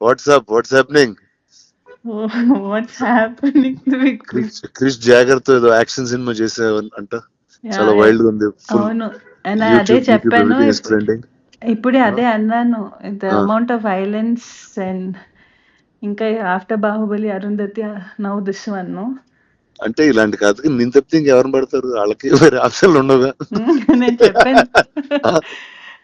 WhatsApp what's happening what's happening Krish జాగర్తో ఏదో action cinema చేసే అంట. చాలా వైల్డ్గా ఉంది. అవును. అదే చెప్పాను ఇప్పుడే అదే అన్నాను. The Ah. Amount of violence and ఇంకా after Baahubali Arundhati now this one అంటే ఇలాంటి కాదు. నేను తప్పితే ఇంకెవరిని పడతారు? వాళ్ళకి వేరే ఆప్షన్లు ఉండవుగా. నేను చెప్పాను.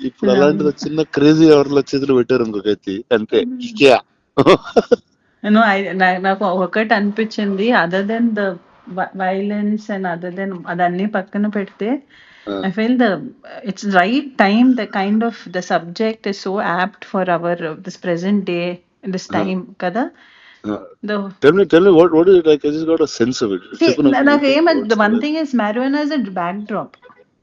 ఇప్పుడు అలాంటిది చిన్న క్రేజీ ఎవరిలో చేతులు పెట్టారు ఇంకొకైతే అంతే నాకు ఒకటి అనిపించింది other than the violence and other than అదన్నీ పక్కన పెడితే I feel the it's right time the kind of the subject is so apt for our this present day this time కదా? అ నాకు ఏమంది one thing is marijuana is backdrop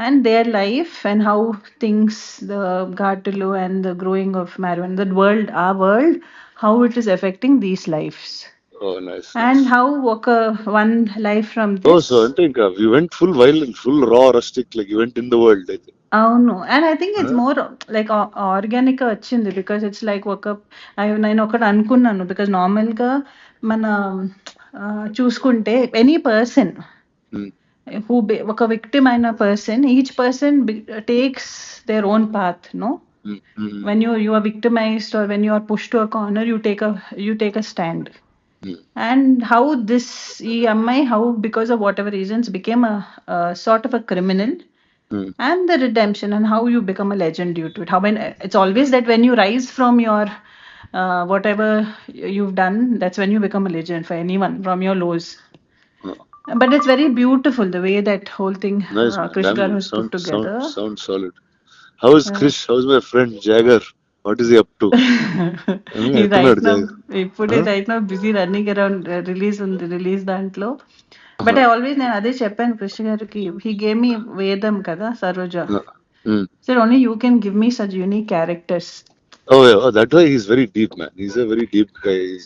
And their life and how things the Ghatalu and the growing of marijuana, the world, our world, how it is affecting these lives. Oh, nice. And how ఒక one life from this. Oh, so అంటే ఇంకా we went full violent, full raw, rustic, like you went in the world. అయితే. అవును and I think it's more like organic వచ్చింది because it's like ఒక I- నేను ఒకటి అనుకున్నాను బికాస్ నార్మల్గా మన చూసుకుంటే any person who be, a victim and a person each person be, takes their own path no mm-hmm. when you you are victimized or when you are pushed to a corner you take a you take a stand mm-hmm. and how this EMI, how because of whatever reasons became a, a sort of a criminal mm-hmm. and the redemption and how you become a legend due to it. How when it's always that when you rise from your uh, whatever you've done, that's when you become a legend for anyone from your lows but it's very beautiful the way that whole thing nice. uh, man. Krish Damn, Garu has sound, put together Sound, sound solid. How is Chris? How's my friend Jagger? What is he up to? ఈ ఎత్తున్నాడు right now Jagan. ఇప్పుడే right now busy running around release ఉంది release దాంట్లో but I always నేను అదే చెప్పాను కృష్ణ గారికి he gave మీ వేదం కదా Saroja Mm. Sir only you can give me such unique characters Oh, yeah. Oh, that way he's very deep, man. He's a very deep guy. He's,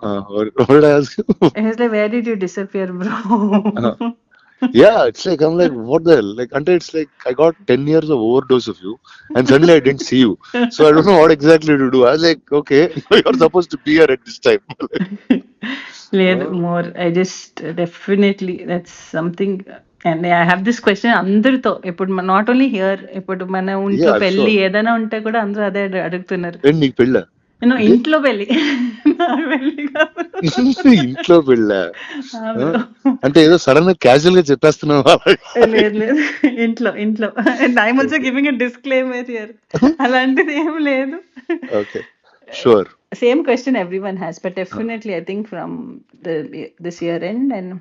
what I ask you? And he's like, where did you disappear, bro? Uh-huh. yeah, it's like I'm like, what the hell? Like, until it's like I got ten years of overdose of you, and suddenly I didn't see you. So I don't know what exactly to do. I was like, okay, you're supposed to be here at this time. లేదు Oh. More I just definitely that's something and I have this question అందరితో ఇప్పుడు not only here ఇప్పుడు మన ఇంట్లో Yeah, పెళ్లి sure. ఏదైనా ఉంటే కూడా అందరూ అదే అడు- అడుగుతున్నారు ఏంటి నీకు పెళ్ళ నేను ఇంట్లో పెళ్ళి. ఇంట్లో పెళ్ళ. అంటే ఏదో సడన్ క్యాజువల్గా చెప్పేస్తున్నావా లేదు లేదు. ఇంట్లో ఇంట్లో. I'm also giving disclaimer here అలాంటిది ఏం లేదు. Okay sure same question everyone has but definitely I think from this year end and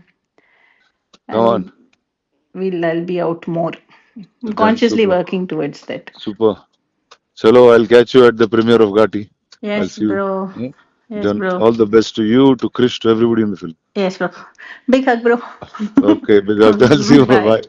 we'll I'll be out more. Consciously super. working towards that. Super చలో I'll catch you at the premiere of Ghaati I'll Yes, you. bro. Hmm? Yes, bro. all the best to you, to Krish, to everybody in the film. Yes, bro. Big hug, bro. Okay, big up. I'll see you. Bye. Bye.